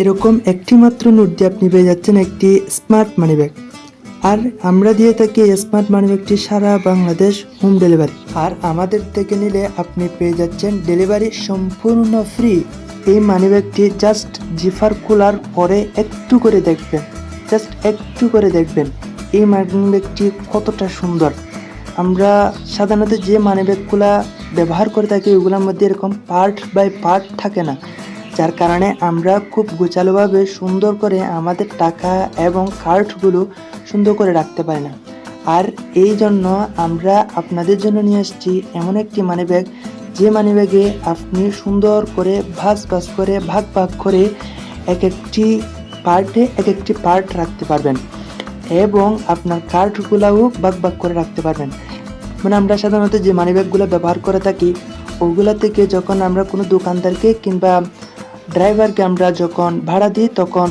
এরকম একটি মাত্র নোট দিয়ে আপনি পেয়ে যাচ্ছেন একটি স্মার্ট মানি ব্যাগ আর আমরা দিয়ে থাকি স্মার্ট মানি ব্যাগটি সারা বাংলাদেশ হোম ডেলিভারি আর আমাদের থেকে নিলে আপনি পেয়ে যাচ্ছেন ডেলিভারি সম্পূর্ণ ফ্রি এই মানি ব্যাগটি জাস্ট জিফার খোলার পরে একটু করে দেখবেন। জাস্ট একটু করে দেখবেন এই মানি ব্যাগটি কতটা সুন্দর। আমরা সাধারণত যে মানি ব্যাগগুলা ব্যবহার করে থাকি, ওগুলোর মধ্যে এরকম পার্ট বাই পার্ট থাকে না। যার কারণে আমরা খুব গোছালোভাবে সুন্দর করে আমাদের টাকা এবং কার্ডগুলো সুন্দর করে রাখতে পারি না। আর এই জন্য আমরা আপনাদের জন্য নিয়ে আসছি এমন একটি মানি ব্যাগ যে মানি ব্যাগে আপনি সুন্দর করে ভাস ভাস করে, ভাগ ভাগ করে এক একটি পার্টে এক একটি পার্ট রাখতে পারবেন এবং আপনার কার্ডগুলাও ভাগ ভাগ করে রাখতে পারবেন। মানে আমরা সাধারণত যে মানি ব্যাগগুলো ব্যবহার করে থাকি, ওগুলা থেকে যখন আমরা কোনো দোকানদারকে কিংবা ড্রাইভারকে আমরা যখন ভাড়া দিই, তখন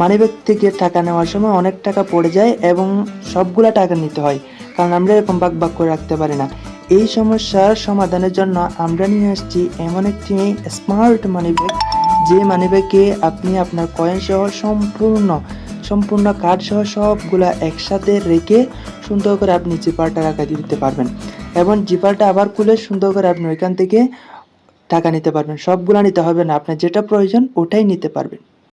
মানিব্যাগ থেকে টাকা নেওয়ার সময় অনেক টাকা পড়ে যায় এবং সবগুলা টাকা নিতে হয়। কারণ আমরা এরকম বাগ বাগ করে রাখতে পারি না। এই সমস্যার সমাধানের জন্য আমরা নিয়ে আসছি এমন একটি স্মার্ট মানিব্যাগ, যে মানিব্যাগে আপনি আপনার কয়েন সহ সম্পূর্ণ সম্পূর্ণ কার্ড সহ সবগুলা একসাথে রেখে সুন্দর করে আপনি জিপারটা রাখা দিতে পারবেন। এবং জিপারটা আবার খুলে সুন্দর করে আপনি ওইখান থেকে টাকা নিতে পারবেন সবগুলো নিতে হবে না। আপনার যেটা প্রয়োজন ওটাই নিতে পারবেন।